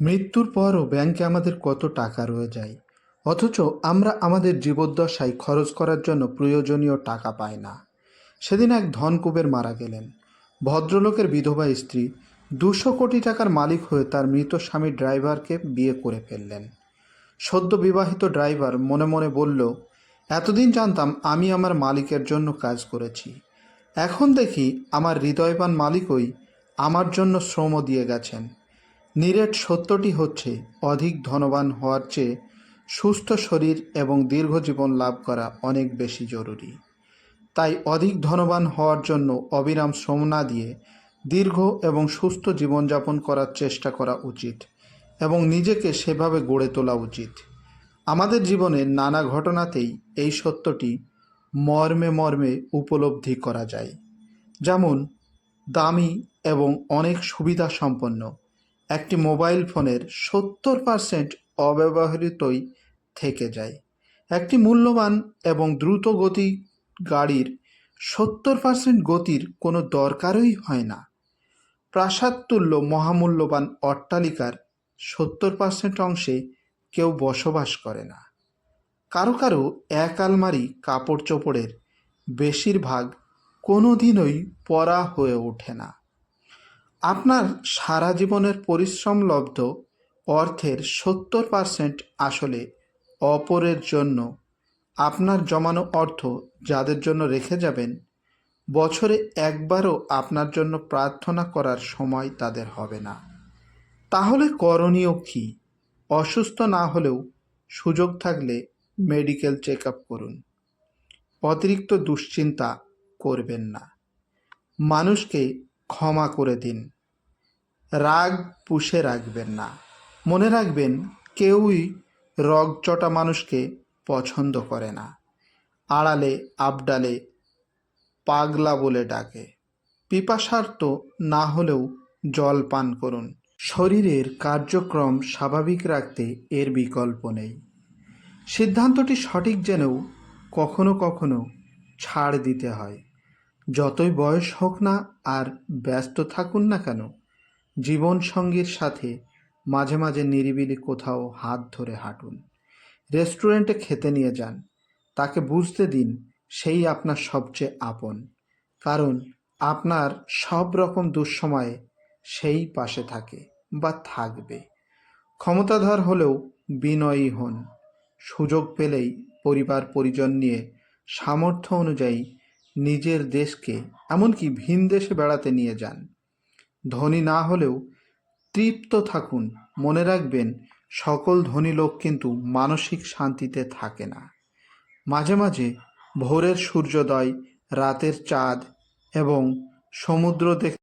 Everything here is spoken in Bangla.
মৃত্যুর পরও ব্যাংকে আমাদের কত টাকা রয়ে যায়। অথচ আমরা আমাদের জীবদ্দশায় খরচ করার জন্য প্রয়োজনীয় টাকা পাই না। সেদিন এক ধনকুবের মারা গেলেন। ভদ্রলোকের বিধবা স্ত্রী দুশো কোটি টাকার মালিক হয়ে তার মৃত স্বামী ড্রাইভারকে বিয়ে করে ফেললেন। সদ্য বিবাহিত ড্রাইভার মনে মনে বলল, এতদিন জানতাম আমি আমার মালিকের জন্য কাজ করেছি। এখন দেখি আমার হৃদয়বান মালিকই আমার জন্য শ্রম দিয়ে গেছেন। নিরেট সত্যটি হচ্ছে, অধিক ধনবান হওয়ার চেয়ে সুস্থ শরীর এবং দীর্ঘ জীবন লাভ করা অনেক বেশি জরুরি। তাই অধিক ধনবান হওয়ার জন্য অবিরাম শ্রম না দিয়ে দীর্ঘ এবং সুস্থ জীবনযাপন করার চেষ্টা করা উচিত এবং নিজেকে সেভাবে গড়ে তোলা উচিত। আমাদের জীবনের নানা ঘটনাতেই এই সত্যটি মর্মে মর্মে উপলব্ধি করা যায়। যেমন, দামি এবং অনেক সুবিধা সম্পন্ন একটি মোবাইল ফোনের সত্তর পার্সেন্ট অব্যবহৃতই থেকে যায়। একটি মূল্যবান এবং দ্রুত গতি গাড়ির সত্তর পার্সেন্ট গতির কোনো দরকারই হয় না। প্রাসাদতুল্য মহামূল্যবান অট্টালিকার সত্তর পার্সেন্ট অংশে কেউ বসবাস করে না। কারও কারও এক আলমারি কাপড় চোপড়ের বেশিরভাগ কোনো দিনই পরা হয়ে ওঠে না। আপনার সারা জীবনের পরিশ্রমলব্ধ অর্থের সত্তর পার্সেন্ট আসলে অপরের জন্য। আপনার জমানো অর্থ যাদের জন্য রেখে যাবেন, বছরে একবারও আপনার জন্য প্রার্থনা করার সময় তাদের হবে না। তাহলে করণীয় কী? অসুস্থ না হলেও সুযোগ থাকলে মেডিকেল চেক আপ করুন। অতিরিক্ত দুশ্চিন্তা করবেন না। মানুষকে ক্ষমা করে দিন। রাগ পুষে রাখবেন না। মনে রাখবেন, কেউই রগচটা মানুষকে পছন্দ করে না। আড়ালে, আবডালে, পাগলা বলে ডাকে। পিপাসার্ত না হলেও জল পান করুন। শরীরের কার্যক্রম স্বাভাবিক রাখতে এর বিকল্প নেই। সিদ্ধান্তটি সঠিক জেনেও কখনো কখনো ছাড় দিতে হয়। যতই বয়স হোক না আর ব্যস্ত থাকুন না কেন, জীবন সঙ্গীর সাথে মাঝে মাঝে নিরিবিলি কোথাও হাত ধরে হাঁটুন। রেস্টুরেন্টে খেতে নিয়ে যান। তাকে বুঝতে দিন সেই আপনার সবচেয়ে আপন, কারণ আপনার সব রকম দুঃসময়ে সেই পাশে থাকে বা থাকবে। ক্ষমতাধর হলেও বিনয়ী হন। সুযোগ পেলেই পরিবার পরিজন নিয়ে সামর্থ্য অনুযায়ী নিজের দেশকে, এমনকি ভিন দেশে বেড়াতে নিয়ে যান। ধনী না হলেও তৃপ্ত থাকুন, মনে রাখবেন, সকল ধনী লোক কিন্তু মানসিক শান্তিতে থাকে না। মাঝে মাঝে ভোরের সূর্যোদয়, রাতের চাঁদ এবং সমুদ্র দেখ